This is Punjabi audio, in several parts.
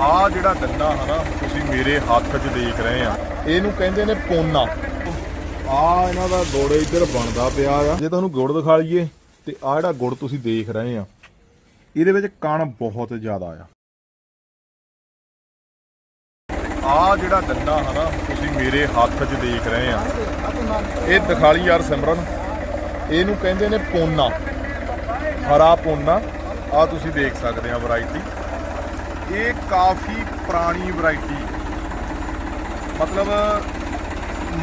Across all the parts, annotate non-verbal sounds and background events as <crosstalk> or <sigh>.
ਆ ਜਿਹੜਾ ਗੰਨਾ ਹਨਾ ਤੁਸੀਂ ਮੇਰੇ ਹੱਥ 'ਚ ਦੇਖ ਰਹੇ ਆ। ਇਹਨੂੰ ਕਹਿੰਦੇ ਨੇ ਪੋਨਾ। ਆ ਇਹਨਾਂ ਦਾ ਗੁੜ ਇੱਧਰ ਬਣਦਾ ਪਿਆ ਆ। ਜੇ ਤੁਹਾਨੂੰ ਗੁੜ ਦਿਖਾ ਲਈਏ ਤੇ ਆ ਜਿਹੜਾ ਗੁੜ ਤੁਸੀਂ ਦੇਖ ਰਹੇ ਆ, ਇਹਦੇ ਵਿੱਚ ਕਣ ਬਹੁਤ ਜ਼ਿਆਦਾ ਆ। ਆ ਜਿਹੜਾ ਗੰਨਾ ਹਨਾ ਤੁਸੀਂ ਮੇਰੇ ਹੱਥ 'ਚ ਦੇਖ ਰਹੇ ਆ। ਇਹ ਦਿਖਾਲੀ ਯਾਰ ਸਿਮਰਨ। ਇਹਨੂੰ ਕਹਿੰਦੇ ਨੇ ਪੋਨਾ। ਹਰਾ ਪੋਨਾ। ਆ ਤੁਸੀਂ ਦੇਖ ਸਕਦੇ ਆ ਵੈਰਾਈਟੀ। ਇਹ ਕਾਫੀ ਪੁਰਾਣੀ ਵੈਰਾਈਟੀ ਮਤਲਬ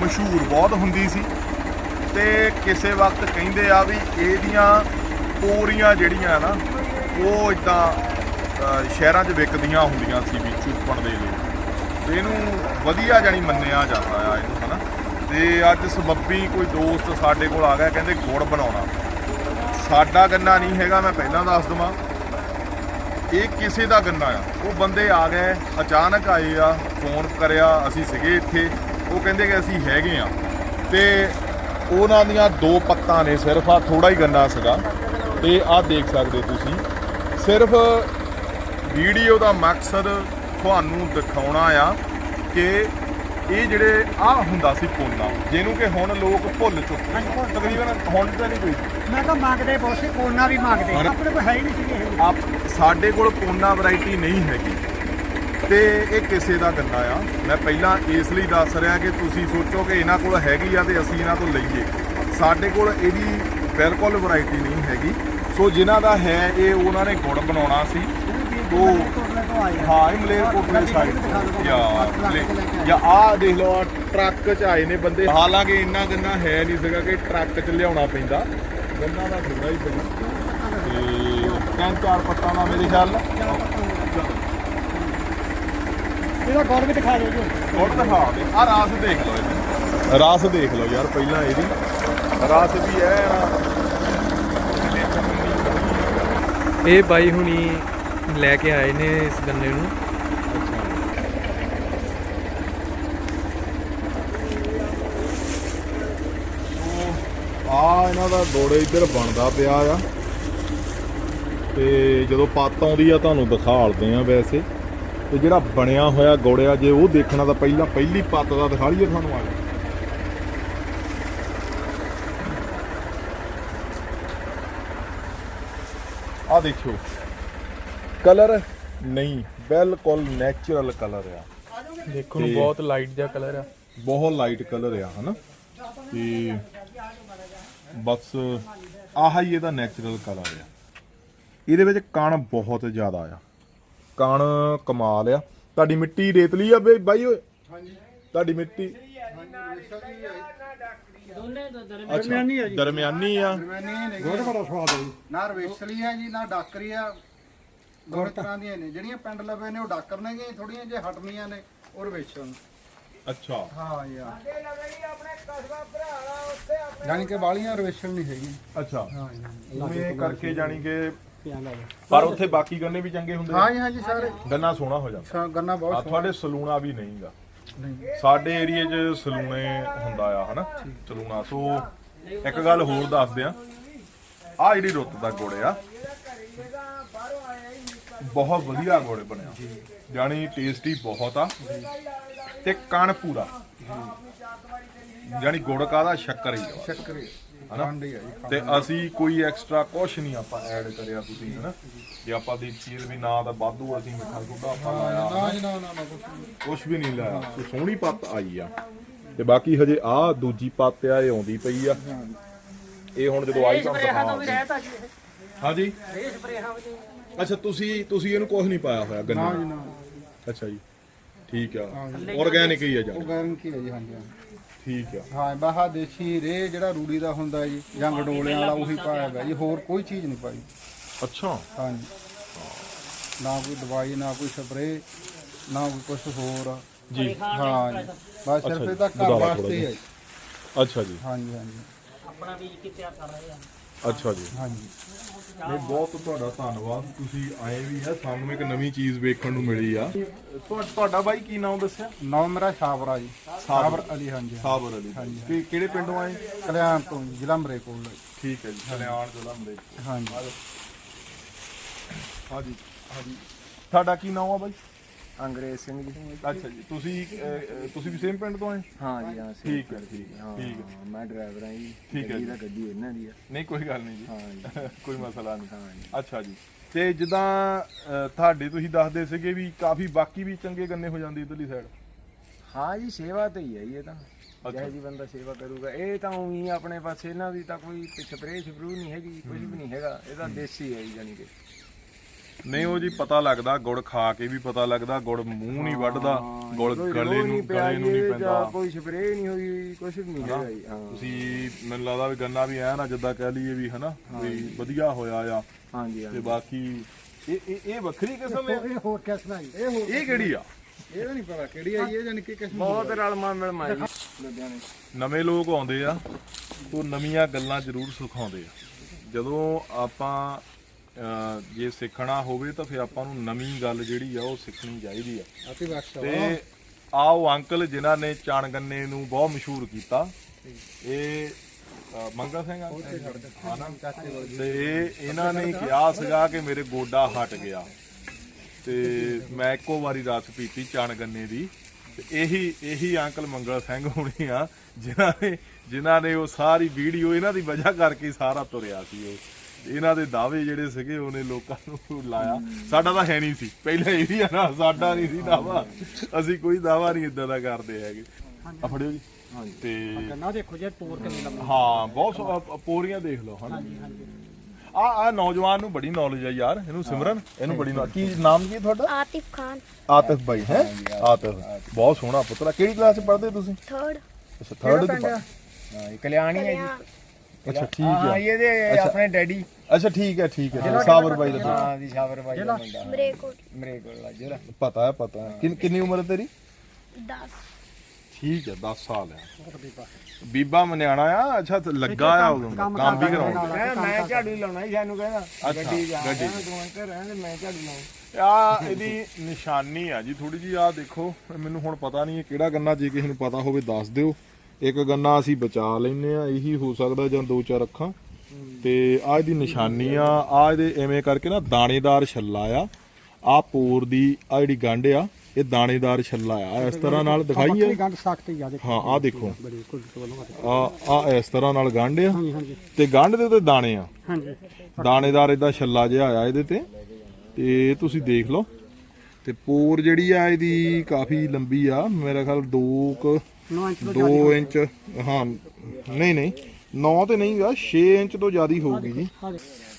ਮਸ਼ਹੂਰ ਬਹੁਤ ਹੁੰਦੀ ਸੀ। ਤੇ ਕਿਸੇ ਵਕਤ ਕਹਿੰਦੇ ਆ ਵੀ ਇਹਦੀਆਂ ਪੂਰੀਆਂ ਜਿਹੜੀਆਂ ਨਾ, ਉਹ ਇਦਾਂ ਸ਼ਹਿਰਾਂ 'ਚ ਵਿਕਦੀਆਂ ਹੁੰਦੀਆਂ ਸੀ ਵੀ ਚੂਪਣ ਦੇ ਲਈ। ਤੇ ਇਹਨੂੰ ਵਧੀਆ ਜਾਨੀ ਮੰਨਿਆ ਜਾਂਦਾ ਆ ਇਹਨੂੰ, ਹਨਾ। ਤੇ ਅੱਜ ਸਬੱਬੀ ਕੋਈ ਦੋਸਤ ਸਾਡੇ ਕੋਲ ਆ ਗਿਆ, ਕਹਿੰਦੇ ਗੁੜ ਬਣਾਉਣਾ। ਸਾਡਾ ਗੰਨਾ ਨਹੀਂ ਹੈਗਾ, ਮੈਂ ਪਹਿਲਾਂ ਦੱਸ ਦਵਾਂ। ਇਹ ਕਿਸੇ ਦਾ ਗੰਨਾ ਆ। ਉਹ ਬੰਦੇ ਆ ਗਏ ਅਚਾਨਕ ਆਏ ਆ ਫੋਨ ਕਰਿਆ ਅਸੀਂ ਸੀਗੇ ਇੱਥੇ। ਉਹ ਕਹਿੰਦੇ ਕਿ ਅਸੀਂ ਹੈਗੇ ਆ। ਤੇ ਉਹਨਾਂ ਦੀਆਂ ਦੋ ਪੱਤਾਂ ਨੇ ਸਿਰਫ ਆ ਥੋੜਾ ਹੀ ਗੰਨਾ ਸੀਗਾ। ਤੇ ਆਹ ਦੇਖ ਸਕਦੇ ਤੁਸੀਂ। ਸਿਰਫ ਵੀਡੀਓ ਦਾ ਮਕਸਦ ਤੁਹਾਨੂੰ ਦਿਖਾਉਣਾ ਆ ਕਿ ਇਹ ਜਿਹੜੇ ਆ ਹੁੰਦਾ ਸੀ ਪੋਨਾ ਜਿਹਨੂੰ ਕਿ ਹੁਣ ਲੋਕ ਭੁੱਲ ਚੁੱਕੇ। ਤਕਰੀਬਨ ਹੁਣ ਤਾਂ ਨਹੀਂ ਕੋਈ। ਮੈਂ ਤਾਂ ਮੰਗਦੇ ਬਹੁਤ ਸੀ ਕੋਨਾ ਵੀ ਮੰਗਦੇ। ਹਾਂ। ਆਪਣੇ ਕੋਲ ਹੈ ਹੀ ਨਹੀਂ ਸੀ ਇਹ ਆਪ ਸਾਡੇ ਕੋਲ ਕੋਨਾ ਵੈਰਾਈਟੀ ਨਹੀਂ ਹੈਗੀ। ਤੇ ਇਹ ਕਿਸੇ ਦਾ ਗੰਨਾ ਆ। ਮੈਂ ਪਹਿਲਾਂ ਇਸ ਲਈ ਦੱਸ ਰਿਹਾ ਕਿ ਤੁਸੀਂ ਸੋਚੋ ਕਿ ਇਹਨਾਂ ਕੋਲ ਹੈਗੀ ਆ ਤੇ ਅਸੀਂ ਇਹਨਾਂ ਤੋਂ ਲਈਏ। ਸਾਡੇ ਕੋਲ ਇਹਦੀ ਬਿਲਕੁਲ ਵੈਰਾਈਟੀ ਨਹੀਂ ਹੈਗੀ। ਸੋ ਜਿਨ੍ਹਾਂ ਦਾ ਹੈ ਇਹ ਉਹਨਾਂ ਨੇ ਗੁੜ ਬਣਾਉਣਾ ਸੀ। ਉਹ ਕੋਟਲੇ ਤੋਂ। ਆਏ ਆ। ਹਾਂ ਇਹ ਮਲੇਰਕੋਟਲੇ ਸਾਈਡ ਯਾ ਜਾਂ ਆ ਦੇਖ ਲਓ ਆਹ ਟਰੱਕ ਚ ਆਏ ਨੇ ਬੰਦੇ। ਹਾਲਾਂਕਿ ਇੰਨਾ ਗੰਨਾ ਹੈ ਨਹੀਂ ਸੀਗਾ ਕਿ ਟਰੱਕ ਚ ਲਿਆਉਣਾ ਪੈਂਦਾ। ਗੰਨਾ ਦਾ ਹੀ ਤੇ ਤਿੰਨ ਚਾਰ ਪੱਤਾਂ ਦਾ ਮੇਰੇ ਖਿਆਲ ਨਾਲ। ਇਹਦਾ ਗੌਰ ਵੀ ਦਿਖਾ ਦਿਓ ਜੀ। ਗੁੜ ਦਿਖਾ ਦੇ। ਆ ਰਾਸ ਦੇਖ ਲਓ ਇਹਦੀ। ਰਾਸ ਦੇਖ ਲਓ ਯਾਰ ਪਹਿਲਾਂ ਇਹਦੀ। ਰਾਸ ਵੀ ਹੈ। ਇਹ ਬਾਈ ਹੁਣੀ ਲੈ ਕੇ ਆਏ ਨੇ ਇਸ ਗੰਨੇ ਨੂੰ ਆ ਇਹਨਾਂ ਦਾ ਗੁੜ ਇੱਧਰ ਬਣਦਾ ਪਿਆ ਆ। ਤੇ ਜਦੋਂ ਪੱਤ ਆਉਂਦੀ ਆ ਤੁਹਾਨੂੰ ਦਿਖਾਲਦੇ ਆ ਵੈਸੇ। ਤੇ ਜਿਹੜਾ ਬਣਿਆ ਹੋਇਆ ਗੁੜ ਆ ਜੇ ਉਹ ਦੇਖਣਾ ਤਾਂ ਪਹਿਲਾਂ ਪਹਿਲੀ ਪੱਤ ਦਾ ਦਿਖਾ ਲਈਏ ਤੁਹਾਨੂੰ ਆ ਆ ਦੇਖਿਓ। ਕਲਰ ਨਹੀਂ ਬਿਲਕੁਲ ਨੈਚੁਰਲ ਕਲਰ ਆ। ਦੇਖੋ ਨੂੰ ਬਹੁਤ ਲਾਈਟ ਜਿਹਾ ਕਲਰ ਆ। ਬਹੁਤ ਲਾਈਟ ਕਲਰ ਆ ਹਨਾ? ਤੇ ਬਸ ਆਹ ਹੀ ਇਹਦਾ ਨੈਚੁਰਲ ਕਲਰ ਆ। ਇਹਦੇ ਵਿੱਚ ਕਣ ਬਹੁਤ ਜ਼ਿਆਦਾ ਆ। ਕਣ ਕਮਾਲ ਆ। ਤੁਹਾਡੀ ਮਿੱਟੀ ਰੇਤਲੀ ਆ ਬਈ ਬਾਈ ਓਏ? ਹਾਂਜੀ। ਤੁਹਾਡੀ ਮਿੱਟੀ? ਦਰਮਿਆਨੀ ਆ ਜੀ। ਦਰਮਿਆਨੀ ਆ। ਬਹੁਤ ਬੜਾ ਸਵਾਦ ਹੈ ਨਾ ਰਵੇਸਲੀ ਹੈ ਜੀ ਨਾ ਡਾਕਰੀ ਆ। ਦੋਵੇਂ ਤਰ੍ਹਾਂ ਦੀਆਂ ਨੇ। ਜਿਹੜੀਆਂ ਪਿੰਡ ਲਵੇ ਨੇ ਉਹ ਡਾਕਰ ਨੇਗੇ ਥੋੜੀਆਂ ਜੇ ਹਟਮੀਆਂ ਨੇ ਉਹ ਰਵੇਸਲ ਅੱਛਾ। ਹਾਂ ਯਾਰ। ਜਾਨੀ ਕਿ ਵਾਲੀਆਂ ਰਵੇਸਲ ਨਹੀਂ ਹੈਗੀ ਅੱਛਾ। ਹਾਂ ਜੀ ਉਵੇਂ ਕਰਕੇ ਜਾਣੀ ਕਿ ਪਰ ਉੱਥੇ ਬਾਕੀ ਗੰਨੇ ਵੀ ਚੰਗੇ ਹੁੰਦੇ ਹਾਂ ਜੀ ਹਾਂ ਜੀ ਸਾਰੇ। ਗੰਨਾ ਸੋਹਣਾ ਹੋ ਜਾਂਦਾ। ਸਾ- ਗੰਨਾ ਬਹੁਤ ਤੁਹਾਡੇ ਸਲੂਣਾ ਵੀ ਨਹੀਂਗਾ। ਨਹੀਂ। ਸਾਡੇ ਏਰੀਏ 'ਚ ਸਲੂਣੇ ਹੁੰਦਾ ਆ ਹਨਾ? ਸਲੂਣਾ। ਸੋ ਇੱਕ ਗੱਲ ਹੋਰ ਦੱਸਦੇ ਆ ਆ ਜਿਹੜੀ ਰੁੱਤ ਦਾ ਗੁੜ ਆ ਬਹੁਤ ਵਧੀਆ ਗੁੜ ਬਣਿਆ। ਜਾਣੀ ਟੇਸਟੀ ਬਹੁਤ ਆ। ਤੇ ਕਣ ਪੂਰਾ। ਜਾਣੀ ਗੁੜ ਕਾਦਾ ਸ਼ੱਕਰ ਹੀ ਆ। ਸ਼ੱਕਰੇ ਹਨਾ? ਤੇ ਅਸੀਂ ਕੋਈ ਐਕਸਟਰਾ ਕੁਛ ਨਹੀਂ ਆਪਾਂ ਐਡ ਕਰਿਆ ਤੁਸੀਂ ਹਨਾ? ਜੇ ਆਪਾਂ ਦੇਖੀਏ ਵੀ ਨਾ ਤਾਂ ਵਾਧੂ ਅਸੀਂ ਮਿੱਠਾ ਸੋਡਾ ਆਪਾਂ ਲਾਇਆ ਨਾ ਨਾ ਨਾ ਨਾ ਕੁਛ। ਕੁਛ ਵੀ ਨਹੀਂ ਲਾਇਆ। ਸੋ ਸੋਹਣੀ ਪੱਤ ਆਈ ਆ। ਤੇ ਬਾਕੀ ਹਜੇ ਆ ਦੂਜੀ ਪੱਤ ਆ ਇਹ ਆਉਂਦੀ ਪਈ ਆ। ਇਹ ਹੁਣ ਜਦੋਂ ਆਈ ਜੀ ਇਹ। ਹਾਂਜੀ? ਅੱਛਾ ਤੁਸੀਂ ਤੁਸੀਂ ਇਹਨੂੰ ਕੁਝ ਨਹੀਂ ਪਾਇਆ ਹੋਇਆ ਨਾ ਗੰਨੇ ਜੀ ਨੂੰ। ਨਾ। ਅੱਛਾ ਜੀ। ਠੀਕ ਆ। ਆਰਗੈਨਿਕ ਹੀ ਆ ਜਾਨ ਗਾਰੰਟੀ ਹੈ ਜੀ ਹਾਂ ਜੀ ਹਾਂ। ਠੀਕ ਆ। ਹਾਂ ਬਾਹਾ ਦੇਸੀ ਰੇ ਜਿਹੜਾ ਰੂੜੀ ਦਾ ਹੁੰਦਾ ਜੀ ਜਾਂ ਗਡੋਲਿਆਂ ਵਾਲਾ ਉਹੀ ਪਾਇਆ ਹੋਇਆ ਜੀ ਹੋਰ ਕੋਈ ਚੀਜ਼ ਨਹੀਂ ਪਾਈ। ਅੱਛਾ। ਹਾਂਜੀ ਨਾ ਕੋਈ ਦਵਾਈ ਨਾ ਕੋਈ ਸਪਰੇ ਨਾ ਕੋਈ ਕੁਝ ਹੋਰ। ਜੀ। ਹਾਂ ਜੀ। ਬਸ ਸਿਰਫ ਜੀ, ਇਹ ਤਾਂ ਘਰ ਵਾਸਤੇ ਹੀ ਹੈ ਜੀ। ਅੱਛਾ ਜੀ। ਹਾਂਜੀ ਹਾਂਜੀ ਆਪਣਾ ਬੀਜ ਕੇ ਤਿਆਰ ਕਰ ਰਹੇ ਆ? ਅੱਛਾ ਜੀ। ਹਾਂਜੀ। ਇਹ ਬਹੁਤ ਤੁਹਾਡਾ ਧੰਨਵਾਦ। ਤੁਸੀਂ ਆਏ ਵੀ ਹੈ ਸਾਨੂੰ ਇੱਕ ਨਵੀਂ ਚੀਜ਼ ਵੇਖਣ ਨੂੰ ਮਿਲੀ ਆ। ਤੁਹਾ- ਤੁਹਾਡਾ ਬਾਈ ਕੀ ਨਾਮ ਦੱਸਿਆ? ਨਾਮ ਮੇਰਾ ਸ਼ਾਬਰਾ ਜੀ। ਸ਼ਾਬਰ। ਅਲੀ ਹਾਂਜੀ। ਸਾਬਰ ਅਲੀ। ਕਿ ਕਿਹੜੇ ਪਿੰਡੋਂ ਆਏ? ਕਲਿਆਣ ਤੋਂ ਜੀ, ਜ਼ਿਲ੍ਹਾ ਮਰੇਕੋਲ ਦਾ ਜੀ। ਠੀਕ ਹੈ ਜੀ ਕਲਿਆਣ ਜ਼ਿਲ੍ਹਾ ਅੰਮ੍ਰਿਤਸਰ ਹਾਂਜੀ। ਹਾਂਜੀ ਹਾਂਜੀ। ਤੁਹਾਡਾ ਕੀ ਨਾਮ ਆ ਬਾਈ? ਅੰਗਰੇਜ਼ ਸਿੰਘ ਜੀ। ਅੱਛਾ ਜੀ ਤੁਸੀਂ ਅਹ, ਅਹ, ਤੁਸੀਂ ਵੀ ਸੇਮ ਪਿੰਡ ਤੋਂ ਆਏ? ਹਾਂ ਜੀ ਹਾਂ। ਠੀਕ ਹੈ ਠੀਕ ਹੈ ਹਾਂ ਠੀਕ ਹੈ। ਮੈਂ ਡਰਾਈਵਰ ਹਾਂ ਜੀ ਠੀਕ ਹੈ ਗੱਡੀ। ਦਾ ਗੱਡੀ ਇਹਨਾਂ ਦੀ ਆ। ਨਹੀਂ ਕੋਈ ਗੱਲ ਨਹੀਂ ਜੀ। ਹਾਂ ਜੀ। <laughs> ਕੋਈ ਮਸਲਾ ਨਹੀਂ। ਹਾਂ ਜੀ। ਅੱਛਾ ਜੀ। ਤੇ ਜਿੱਦਾਂ ਅਹ, ਤੁਹਾਡੇ ਤੁਸੀਂ ਦੱਸਦੇ ਸੀਗੇ ਵੀ ਕਾਫੀ ਬਾਕੀ ਵੀ ਚੰਗੇ ਗੰਨੇ ਹੋ ਜਾਂਦੇ ਇਧਰਲੀ ਸਾਈਡ ਹਾਂ ਜੀ ਸੇਵਾ ਤੇ ਹੀ ਹੈ ਜੀ ਇਹ ਤਾਂ। ਜਿਹੇ ਜੀ ਬੰਦਾ ਸੇਵਾ ਕਰੂਗਾ। ਇਹ ਤਾਂ ਉਹੀ ਆਪਣੇ ਪਾਸੇ ਇਹਨਾਂ ਦੀ ਤਾਂ ਕੋਈ ਸਪਰੇਅ ਸਪਰੂ ਨਹੀਂ ਹੈਗੀ ਕੁਝ ਵੀ ਨਹੀਂ ਹੈਗਾ। ਇਹ ਤਾਂ ਦੇਸੀ ਹੈ ਜੀ ਜਾਨੀ ਕਿ। ਨਹੀਂ ਉਹ ਜੀ ਪਤਾ ਲੱਗਦਾ ਗੁੜ ਖਾ ਕੇ ਵੀ ਪਤਾ ਲੱਗਦਾ ਗੁੜ ਮੂੰਹ ਨਹੀਂ ਵੱਢਦਾ ਗੁੜ ਗਲੇ ਨੂੰ ਗਲੇ ਨੂੰ ਨਹੀਂ ਪੈਂਦਾ। ਕੋਈ ਸਪਰੇਅ ਨਹੀਂ ਹੋਈ ਕੁਝ ਵੀ ਨਹੀਂ ਹੈਗਾ ਜੀ ਹਾਂ। ਤੁਸੀਂ ਮੈਨੂੰ ਲੱਗਦਾ ਵੀ ਗੰਨਾ ਵੀ ਐ ਨਾ ਜਿੱਦਾਂ ਕਹਿ ਲਈਏ ਵੀ ਹਨਾ ਵੀ ਵਧੀਆ ਹੋਇਆ ਆ। ਹਾਂ ਜੀ ਹਾਂ ਤੇ। ਬਾਕੀ ਇਹ ਇਹ ਇਹ ਵੱਖਰੀ ਕਿਸਮ ਹੈ ਇਹ ਹੋਰ ਕਿਸ ਨਾਲ ਇਹ ਹੋਰ ਇਹ ਕਿਹੜੀ ਆ? ਇਹ ਤਾਂ ਨਹੀਂ ਪਤਾ ਕਿਹੜੀ ਆਈ ਹੈ ਜਾਨੀ ਕਿ ਕਿਸ ਨੂੰ ਬਹੁਤ ਰਲਮਾ ਮਿਲਮਾ ਜੀ ਨਵੇਂ ਲੋਕ ਆਉਂਦੇ ਆ ਉਹ ਨਵੀਆਂ ਗੱਲਾਂ ਜ਼ਰੂਰ ਸਿਖਾਉਂਦੇ ਆ। ਜਦੋਂ ਆਪਾਂ ਜੇ ਸਿੱਖਣਾ ਹੋਵੇ ਤਾਂ ਫਿਰ ਆਪਾਂ ਨੂੰ ਨਵੀਂ ਗੱਲ ਜਿਹੜੀ ਆ ਉਹ ਸਿੱਖਣੀ ਚਾਹੀਦੀ ਆ। ਅਤੀ ਬਖਸ਼ ਤੇ ਆਓ ਅੰਕਲ ਜਿਨ੍ਹਾਂ ਨੇ ਚਾਣ ਗੰਨੇ ਨੂੰ ਬਹੁਤ ਮਸ਼ਹੂਰ ਕੀਤਾ। ਇਹ ਮੰਗਾ ਸਿੰਘ ਅੰਕਲ ਹਾਂ ਨਾ? ਤੇ ਇਹ ਇਹਨਾਂ ਨੇ ਕਿਹਾ ਸੀਗਾ ਕਿ ਮੇਰੇ ਗੋਡਾ ਹਟ ਗਿਆ। ਤੇ ਮੈਂ ਇੱਕੋ ਵਾਰੀ ਰਸ ਪੀਤੀ ਚਾਣ ਗੰਨੇ ਦੀ। ਤੇ ਇਹੀ ਇਹੀ ਅੰਕਲ ਮੰਗਲ ਸਿੰਘ ਹੋਣੀ ਆ ਜਿਨ੍ਹਾਂ ਨੇ ਜਿਨ੍ਹਾਂ ਨੇ ਉਹ ਸਾਰੀ ਵੀਡੀਓ ਇਹਨਾਂ ਦੀ ਵਜ੍ਹਾ ਕਰਕੇ ਹੀ ਸਾਰਾ ਤੁਰਿਆ ਸੀ ਉਹ। ਇਹਨਾਂ ਦੇ ਦਾਅਵੇ ਜਿਹੜੇ ਸੀਗੇ ਉਹਨੇ ਲੋਕਾਂ ਨੂੰ ਲਾਇਆ। ਸਾਡਾ ਤਾਂ ਹੈ ਨਹੀਂ ਸੀ। ਪਹਿਲਾਂ ਇਹ ਵੀ ਆ ਨਾ ਸਾਡਾ ਨਹੀਂ ਸੀ ਦਾਵਾ ਅਸੀਂ ਕੋਈ ਦਾਵਾ ਨਹੀਂ ਇਦਾਂ ਦਾ ਕਰਦੇ ਹੈਗੇ। ਆ ਫੜਿਓ ਜੀ। ਤੇ ਗੰਨਾ ਦੇਖੋ ਜੇ ਤੋਰ ਕੇ ਲੰਮਾ ਹਾਂ ਬਹੁਤ ਸੋ- ਪੋਰੀਆਂ ਦੇਖ ਲਓ ਹਨਾ। ਆ ਆ ਨੌਜਵਾਨ ਨੂੰ ਬੜੀ ਨੌਲੇਜ ਆ ਯਾਰ ਇਹਨੂੰ ਸਿਮਰਨ ਇਹਨੂੰ ਬੜੀ knowledge- ਕੀ ਨਾਮ ਕੀ ਤੁਹਾਡਾ? ਆਤਿਫ ਖਾਨ। ਆਤਿਫ ਬਾਈ ਹੈ? ਆਤਿਫ। ਬਹੁਤ ਸੋਹਣਾ ਪੁੱਤਰਾ ਕਿਹੜੀ ਕਲਾਸ ਚ ਪੜ੍ਹਦੇ ਤੁਸੀਂ? ਥਰਡ ਅੱਛਾ ਥਰਡ ਕਲਿਆਣੀ ਹੈ ਜੀ। ਕਲਿਆਣ। ਅੱਛਾ ਠੀਕ ਹਾਂ ਹੈ ਇਹਦੇ ਆਪਣੇ ਡੈਡੀ। ਅੱਛਾ ਠੀਕ ਹੈ ਠੀਕ ਹੈ ਸਾਬਰ ਬਾਈ ਦਾ। ਹਾਂ ਜੀ ਸ਼ਾਬਰ ਭਾਈ ਦਾ ਮੁੰਡਾ। ਮੇਰੇ ਕੋਲ ਆ ਜਿਹੜਾ। ਪਤਾ ਹੈ ਪਤਾ ਹੈ। ਕਿੰਨ- ਕਿੰਨੀ ਉਮਰ ਹੈ ਤੇਰੀ? 10 ਠੀਕ ਹੈ 10 ਸਾਲ ਹੈ। ਬੀਬਾ। ਮਨਿਆਣਾ ਆ? ਅੱਛਾ ਤੇ ਲੱਗਾ ਆ ਉਦੋਂ। ਦਾ, ਕੰਮ ਵੀ ਕਰਾਉਂਦਾ। ਮੈਂ ਮੈਂ ਝਾੜੂ ਲਾਉਣਾ ਜੀ ਸਾਨੂੰ ਕਹਿੰਦਾ। ਅੱਛਾ, ਗੱਡੀ ਜਾ ਗੱਡੀ। ਤੂੰ ਇੱਥੇ ਰਹਿਣ ਦੇ ਮੈਂ ਝਾੜੂ ਲਾਉਂ ਆ ਇਹਦੀ ਨਿਸ਼ਾਨੀ ਆ ਜੀ ਥੋੜੀ ਜੀ ਆ ਦੇਖੋ ਮੈਨੂੰ ਹੁਣ ਪਤਾ ਨਹੀਂ ਇਹ ਕਿਹੜਾ ਗੰਨਾ ਜੇ ਕਿਸੇ ਨੂੰ ਪਤਾ ਹੋਵੇ ਦੱਸ ਦਿਓ। ਇੱਕ ਗੰਨਾ ਅਸੀਂ ਬਚਾ ਲੈਨੇ ਆ ਇਹੀ ਹੋ ਸਕਦਾ ਜਾਂ ਦੋ ਚਾਰ ਅੱਖਾਂ। ਤੇ ਆ ਇਹਦੀ ਨਿਸ਼ਾਨੀ ਆ ਆ ਇਹਦੇ ਐਵੇਂ ਕਰਕੇ ਨਾ ਦਾਣੇਦਾਰ ਛੱਲਾ ਆ। ਆ ਪੋਰ ਦੀ ਆ ਜਿਹੜੀ ਗੰਢ ਆ ਇਹ ਦਾਣੇਦਾਰ ਛੱਲਾ ਆ। ਇਸ ਤਰ੍ਹਾਂ ਨਾਲ ਦਿਖਾਈ ਆ? ਗੰਢ ਸਖਤ ਹੀ ਆ ਦੇਖੋ। ਹਾਂ ਆ ਦੇਖੋ। ਆ ਆ ਇਸ ਤਰ੍ਹਾਂ ਨਾਲ ਗੰਢ ਆ। ਤੇ ਗੰਢ ਦੇ ਉੱਤੇ ਦਾਣੇ ਆ। ਹਾਂਜੀ। ਦਾਣੇਦਾਰ ਇਦਾਂ ਛੱਲਾ ਜਿਹਾ ਆਇਆ ਇਹਦੇ ਤੇ। ਤੇ ਤੁਸੀਂ ਦੇਖ ਲਓ। ਤੇ ਪੋਰ ਜਿਹੜੀ ਆ ਇਹਦੀ ਕਾਫੀ ਲੰਬੀ ਆ। ਮੇਰਾ ਖਿਆਲ 2 ਕ 9 ਇੰਚ 2 ਇੰਚ ਹਾਂ ਨਹੀਂ ਨਹੀਂ 9 ਤੇ ਨਹੀਂਗਾ 6 ਇੰਚ ਤੋਂ ਜ਼ਿਆਦਾ ਹੋਊਗੀ ਜੀ।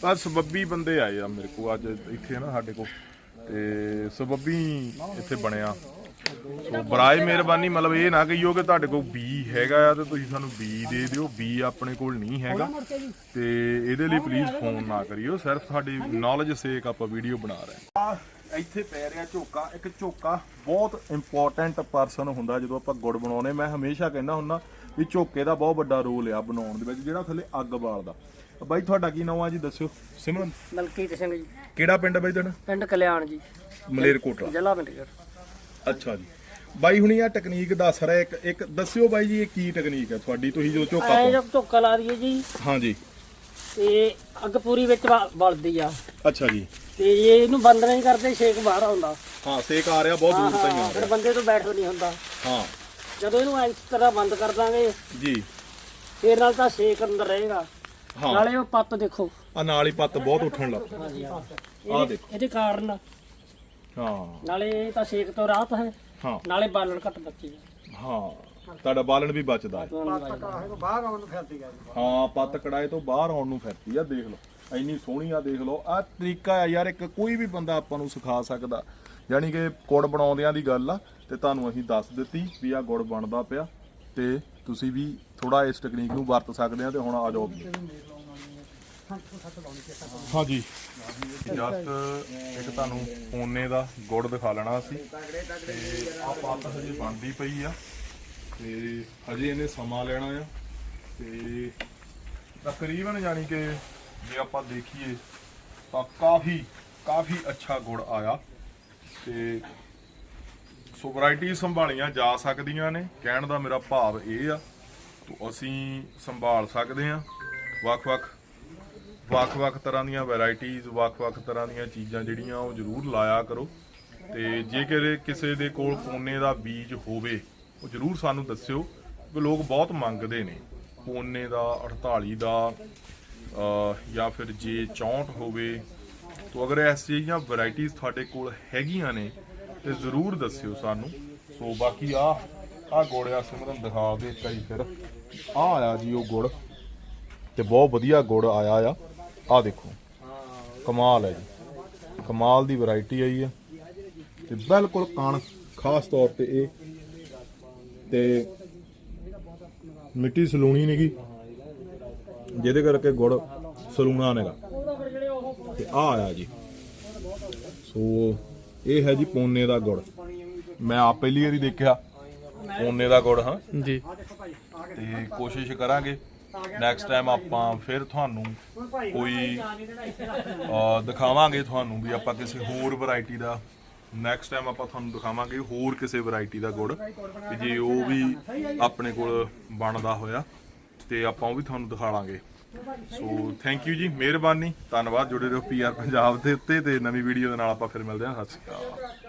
ਪਰ ਸਬੱਬੀ ਬੰਦੇ ਆਏ ਆ ਮੇਰੇ ਕੋਲ ਅੱਜ ਇੱਥੇ ਨਾ ਸਾਡੇ ਕੋਲ। ਤੇ ਸਬੱਬੀ ਇੱਥੇ ਬਣਿਆ। ਸੋ ਬਰਾਏ ਮਿਹਰਬਾਨੀ ਮਤਲਬ ਇਹ ਨਾ ਕਹੀਓ ਕਿ ਤੁਹਾਡੇ ਕੋਲ ਬੀ ਹੈਗਾ ਆ ਤੇ ਤੁਸੀਂ ਸਾਨੂੰ ਬੀ ਦੇ ਦਿਓ। ਬੀ ਆਪਣੇ ਕੋਲ ਨਹੀਂ ਹੈਗਾ। ਤੇ ਇਹਦੇ ਲਈ ਪਲੀਜ਼ ਫੋਨ ਨਾ ਕਰਿਓ। ਸਿਰਫ ਸਾਡੀ ਨੌਲੇਜ ਸੇਕ ਆਪਾਂ ਵੀਡੀਓ ਬਣਾ ਰਹੇ ਹਾਂ। ਆ ਇੱਥੇ ਪੈ ਰਿਹਾ ਝੋਕਾ ਇੱਕ ਝੋਕਾ ਬਹੁਤ ਇੰਪੋਰਟੈਂਟ ਪਰਸਨ ਹੁੰਦਾ ਜਦੋਂ ਆਪਾਂ ਗੁੜ ਬਣਾਉਨੇ ਮੈਂ ਹਮੇਸ਼ਾ ਕਹਿੰਦਾ ਹੁੰਦਾ ਵੀ ਝੋਕੇ ਦਾ ਬਹੁਤ ਵੱਡਾ ਰੋਲ ਆ ਬਣਾਉਣ ਦੇ ਵਿੱਚ ਜਿਹੜਾ ਥੱਲੇ ਅੱਗ ਬਾਲਦਾ। ਬਾਈ ਤੁਹਾਡਾ ਕੀ ਨਾਮ ਆ ਜੀ? ਦੱਸਿਓ। ਸਿਮਰਨ? ਮਲਕੀਤ ਸਿੰਘ ਜੀ। ਕਿਹੜਾ ਪਿੰਡ ਆ ਬਾਈ ਤੁਹਾਡਾ? ਪਿੰਡ ਕਲਿਆਣ ਜੀ। ਮਲੇਰਕੋਟਲਾ ਜ਼ਿਲ੍ਹਾ ਮੰਡਗੜ ਅੱਛਾ ਜੀ। ਬਾਈ ਹੁਣੀ ਆ ਟੈਕਨੀਕ ਦੱਸ ਰਿਹਾ ਇੱਕ ਇੱਕ ਦੱਸਿਓ ਬਾਈ ਜੀ ਇਹ ਕੀ ਟੈਕਨੀਕ ਹੈ ਤੁਹਾਡੀ? ਤੁਸੀਂ ਜੋ ਝੋਕਾ ਐ ਜਦ ਧੋਕਾ ਲਾ ਦਈਏ ਜੀ। ਹਾਂਜੀ ਤੇ ਅੱਗ ਪੂਰੀ ਵਿੱਚ ਬ- ਬਲਦੀ ਆ। ਅੱਛਾ ਜੀ। ਤੇ ਜੇ ਇਹਨੂੰ ਬੰਦ ਨਹੀਂ ਕਰਦੇ ਛੇਕ ਬਾਹਰ ਆਉਂਦਾ। ਹਾਂ ਸੇਕ ਆ ਰਿਹਾ ਬਹੁਤ ਦੂਰ ਤਾਈਂ ਆ ਫਿਰ ਰਿਹਾ। ਬੰਦੇ ਤੋਂ ਬੈਠ ਨਹੀਂ ਹੁੰਦਾ। ਹਾਂ। ਜਦੋਂ ਇਹਨੂੰ ਇਸ ਤਰ੍ਹਾਂ ਬੰਦ ਕਰ ਦਾਂਗੇ ਜੀ। ਫੇਰ ਨਾਲ ਤਾਂ ਛੇਕ ਅੰਦਰ ਰਹੇਗਾ। ਹਾਂ। ਨਾਲੇ ਉਹ ਪੱਤ ਦੇਖੋ। ਆ ਨਾਲ ਹੀ ਪੱਤ ਬਹੁਤ ਉੱਠਣ ਲੱਗ ਪਈ ਹਾਂਜੀ ਹਾਂ। ਆਹ ਇਹਦੇ ਦੇਖੋ। ਇਹਦੇ ਕਾਰਨ। ਹਾਂ। ਨਾਲੇ ਇਹ ਤਾਂ ਛੇਕ ਤੋਂ ਰਾਹਤ ਹੈ। ਹਾਂ। ਨਾਲੇ ਬਾਲਣ ਘੱਟ ਬੱਚੀ ਹਾਂ। ਤੁਹਾਡਾ ਬਾਲਣ ਵੀ ਬਚਦਾ ਹੈ। ਬਾਹਰ ਆਉਣ ਨੂੰ ਫਿਰਦੀ ਆ ਹਾਂ ਪੱਤ ਕੜਾਏ ਤੋਂ ਬਾਹਰ ਆਉਣ ਨੂੰ ਫਿਰਦੀ ਆ ਦੇਖ ਲਓ। ਇੰਨੀ ਸੋਹਣੀ ਆ ਦੇਖ ਲਓ। ਆ ਤਰੀਕਾ ਆ ਯਾਰ ਇੱਕ ਕੋਈ ਵੀ ਬੰਦਾ ਆਪਾਂ ਨੂੰ ਸਿਖਾ ਸਕਦਾ। ਯਾਨੀ ਕਿ ਗੁੜ ਬਣਾਉਂਦਿਆਂ ਦੀ ਗੱਲ ਆ ਤੇ ਤੁਹਾਨੂੰ ਅਸੀਂ ਦੱਸ ਦਿੱਤੀ ਵੀ ਆ ਗੁੜ ਬਣਦਾ ਪਿਆ ਤੇ ਤੁਸੀਂ ਵੀ ਥੋੜਾ ਇਸ ਟੈਕਨੀਕ ਨੂੰ ਵਰਤ ਸਕਦੇ ਆ ਤੇ ਹੁਣ ਆ ਜਾਓ ਹਾਂਜੀ। ਜਸਟ ਇੱਕ ਤੁਹਾਨੂੰ ਓਨੇ ਦਾ ਗੁੜ ਦਿਖਾ ਲੈਣਾ ਸੀ ਤੇ ਆ ਪੱਤ ਹਜੇ ਬਣਦੀ ਪਈ ਆ। ਤੇ ਹਜੇ ਇਹਨੇ ਸਮਾਂ ਲੈਣਾ ਆ ਤੇ ਤਕਰੀਬਨ ਯਾਨੀ ਕਿ ਜੇ ਆਪਾਂ ਦੇਖੀਏ ਤਾਂ ਕਾਫੀ ਕਾਫੀ ਅੱਛਾ ਗੁੜ ਆਇਆ ਤੇ ਸੋ ਵੈਰਾਈਟੀ ਸੰਭਾਲੀਆਂ ਜਾ ਸਕਦੀਆਂ ਨੇ, ਕਹਿਣ ਦਾ ਮੇਰਾ ਭਾਵ ਇਹ ਆ, ਤੋ ਅਸੀਂ ਸੰਭਾਲ ਸਕਦੇ ਆ ਵੱਖ-ਵੱਖ ਵੱਖ-ਵੱਖ ਤਰ੍ਹਾਂ ਦੀਆਂ ਵੈਰਾਈਟੀਆਂ ਵੱਖ-ਵੱਖ ਤਰ੍ਹਾਂ ਦੀਆਂ ਚੀਜ਼ਾਂ ਜਿਹੜੀਆਂ ਉਹ ਜ਼ਰੂਰ ਲਾਇਆ ਕਰੋ ਤੇ ਜੇਕਰ ਕਿਸੇ ਦੇ ਕੋਲ ਪੋਨੇ ਦਾ ਬੀਜ ਹੋਵੇ ਉਹ ਜਰੂਰ ਸਾਨੂੰ ਦੱਸਿਓ ਕਿ ਲੋਕ ਬਹੁਤ ਮੰਗਦੇ ਨੇ। ਪੋਨੇ ਦਾ 48 ਦਾ ਜਾਂ ਫਿਰ ਜੇ 64 ਹੋਵੇ, ਤੋ ਅਗਰ ਐਸੀ ਜਿਹੀਆਂ ਵੈਰਾਈਟੀਆਂ ਤੁਹਾਡੇ ਕੋਲ ਹੈਗੀਆਂ ਨੇ, ਤੇ ਜ਼ਰੂਰ ਦੱਸਿਓ ਸਾਨੂੰ। ਸੋ ਬਾਕੀ ਆ ਆ ਗੋੜਿਆ ਸਿਮਰਨ ਦਿਖਾ ਦੇ ਕਈ ਫਿਰ। ਆ ਆਇਆ ਜੀ ਉਹ ਗੁੜ, ਤੇ ਬਹੁਤ ਵਧੀਆ ਗੁੜ ਆਇਆ ਆ। ਆ ਦੇਖੋ, ਕਮਾਲ ਹੈ ਜੀ। ਕਮਾਲ ਦੀ ਵੈਰਾਈਟੀ ਆਈ ਆ ਤੇ ਬਿਲਕੁਲ ਕਣ ਖਾਸ ਤੌਰ ਤੇ ਇਹ ਤੇ ਮਿੱਟੀ ਸਲੂਣੀ ਨੇਗੀ। ਜਿਹਦੇ ਕਰਕੇ ਗੁੜ ਸਲੂਣਾ ਨੇਗਾ। ਤੇ ਆ ਆਇਆ ਜੀ। ਸੋ ਇਹ ਹੈ ਜੀ ਪੋਨੇ ਦਾ ਗੁੜ। ਮੈਂ ਆਪ ਪਹਿਲੀ ਵਾਰੀ ਦੇਖਿਆ ਪੋਨੇ ਦਾ ਗੁੜ ਹਾਂ। ਜੀ। ਤੇ ਕੋਸ਼ਿਸ਼ ਕਰਾਂਗੇ ਨੈਕਸਟ ਟਾਈਮ ਆਪਾਂ ਫਿਰ ਤੁਹਾਨੂੰ ਕੋਈ ਦਿਖਾਵਾਂਗੇ ਤੁਹਾਨੂੰ ਵੀ ਆਪਾਂ ਕਿਸੇ ਹੋਰ ਵੈਰਾਈਟੀ ਦਾ ਨੈਕਸਟ ਟਾਈਮ ਆਪਾਂ ਤੁਹਾਨੂੰ ਦਿਖਾਵਾਂਗੇ ਹੋਰ ਕਿਸੇ ਵੈਰਾਈਟੀ ਦਾ ਗੁੜ। ਤੇ ਜੇ ਉਹ ਵੀ ਆਪਣੇ ਕੋਲ ਬਣਦਾ ਹੋਇਆ ਤੇ ਆਪਾਂ ਉਹ ਵੀ ਤੁਹਾਨੂੰ ਦਿਖਾ ਲਾਂਗੇ। ਸੋ ਥੈਂਕ ਯੂ ਜੀ। ਮਿਹਰਬਾਨੀ ਧੰਨਵਾਦ ਜੁੜੇ ਰਹੋ ਪੀਆਰ ਪੰਜਾਬ ਦੇ ਉੱਤੇ ਤੇ ਨਵੀਂ ਵੀਡੀਓ ਦੇ ਨਾਲ ਆਪਾਂ ਫਿਰ ਮਿਲਦੇ ਹਾਂ। ਸਤਿ ਸ਼੍ਰੀ ਅਕਾਲ।